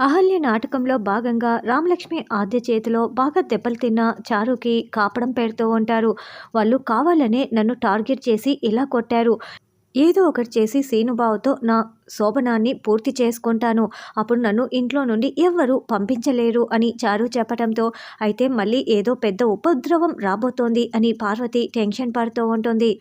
అహల్య నాటకంలో భాగంగా రామలక్ష్మి ఆద్య చేతిలో బాగా దెబ్బలు తిన్న చారుకి కాపడం పెడుతూ ఉంటారు. వాళ్ళు కావాలనే నన్ను టార్గెట్ చేసి ఇలా కొట్టారు. ఏదో ఒకటి చేసి సీనుబావుతో నా శోభనాన్ని పూర్తి చేసుకుంటాను. అప్పుడు నన్ను ఇంట్లో నుండి ఎవ్వరూ పంపించలేరు అని చారు చెప్పడంతో అయితే మళ్ళీ ఏదో పెద్ద ఉపద్రవం రాబోతోంది అని పార్వతి టెన్షన్ పడుతూ ఉంటుంది.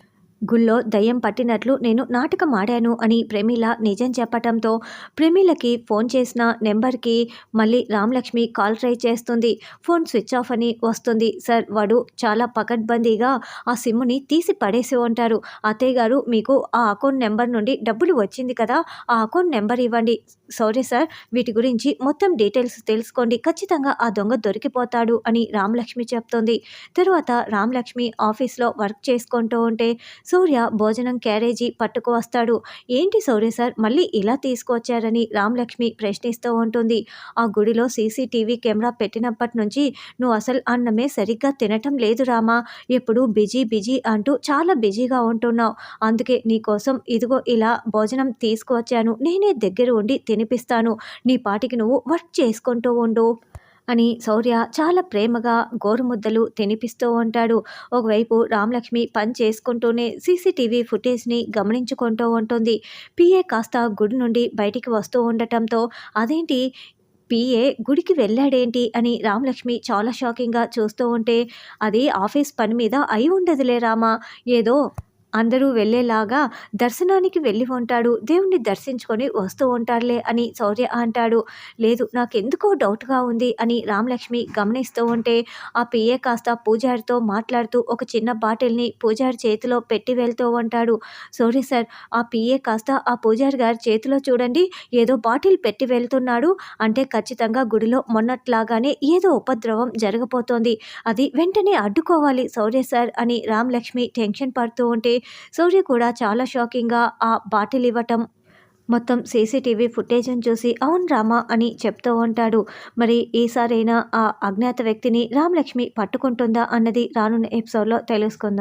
గుళ్ళో దయ్యం పట్టినట్లు నేను నాటకం ఆడాను అని ప్రమీల నిజం చెప్పటంతో ప్రమీలకి ఫోన్ చేసిన నెంబర్కి మళ్ళీ రామలక్ష్మి కాల్ ట్రై చేస్తుంది. ఫోన్ స్విచ్ ఆఫ్ అని వస్తుంది. సార్ వాడు చాలా పకడ్బందీగా ఆ సిమ్ని తీసి పడేసి ఉంటారు అత్తయ్య గారు మీకు ఆ అకౌంట్ నెంబర్ నుండి డబ్బులు వచ్చింది కదా ఆ అకౌంట్ నెంబర్ ఇవ్వండి. సారీ సార్ వీటి గురించి మొత్తం డీటెయిల్స్ తెలుసుకోండి. ఖచ్చితంగా ఆ దొంగ దొరికిపోతాడు అని రామలక్ష్మి చెప్తుంది. తరువాత రామలక్ష్మి ఆఫీస్లో వర్క్ చేసుకుంటూ ఉంటే సూర్య భోజనం క్యారేజీ పట్టుకు వస్తాడు ఏంటి సౌర్య సార్ మళ్ళీ ఇలా తీసుకొచ్చారని రామలక్ష్మి ప్రశ్నిస్తూ ఉంటుంది. ఆ గుడిలో సీసీటీవీ కెమెరా పెట్టినప్పటి నుంచి నువ్వు అసలు అన్నమే సరిగ్గా తినటం లేదు రామా. ఎప్పుడు బిజీ బిజీ అంటూ చాలా బిజీగా ఉంటున్నావు. అందుకే నీకోసం ఇదిగో ఇలా భోజనం తీసుకువచ్చాను. నేనే దగ్గర ఉండి తినిపిస్తాను. నీ పాటికి నువ్వు వర్క్ చేసుకుంటూ ఉండు. అని శౌర్య చాలా ప్రేమగా గోరుముద్దలు తినిపిస్తూ ఉంటాడు. ఒకవైపు రామలక్ష్మి పని చేసుకుంటూనే సీసీటీవీ ఫుటేజ్ని గమనించుకుంటూ ఉంటుంది. పిఏ కాస్త గుడి నుండి బయటికి వస్తూ ఉండటంతో అదేంటి? పిఏ గుడికి వెళ్ళాడేంటి? అని రామలక్ష్మి చాలా షాకింగ్గా చూస్తూ ఉంటే అది ఆఫీస్ పని మీద అయి ఉండదులే రామా ఏదో అందరూ వెళ్ళేలాగా దర్శనానికి వెళ్ళి ఉంటాడు. దేవుణ్ణి దర్శించుకొని వస్తూ ఉంటారులే అని శౌర్య అంటాడు. లేదు నాకెందుకో డౌట్గా ఉంది అని రామలక్ష్మి గమనిస్తూ ఉంటే ఆ పిఏ కాస్త పూజారితో మాట్లాడుతూ ఒక చిన్న బాటిల్ని పూజారి చేతిలో పెట్టి వెళ్తూ ఉంటాడు. సౌర్య సార్ ఆ పిఏ కాస్త ఆ పూజారి గారి చేతిలో చూడండి ఏదో బాటిల్ పెట్టి వెళ్తున్నాడు. అంటే ఖచ్చితంగా గుడిలో మొన్నట్లాగానే ఏదో ఉపద్రవం జరగబోతోంది. అది వెంటనే అడ్డుకోవాలి సౌర్య సార్ అని రామలక్ష్మి టెన్షన్ పడుతూ ఉంటే సూర్య కూడా చాలా షాకింగ్గా ఆ బాటిల్ ఇవ్వటం మొత్తం సీసీటీవీ ఫుటేజ్ని చూసి అవును రామా అని చెప్తూ ఉంటాడు. మరి ఈసారైనా ఆ అజ్ఞాత వ్యక్తిని రామలక్ష్మి పట్టుకుంటుందా అన్నది రానున్న ఎపిసోడ్లో తెలుసుకుందాం.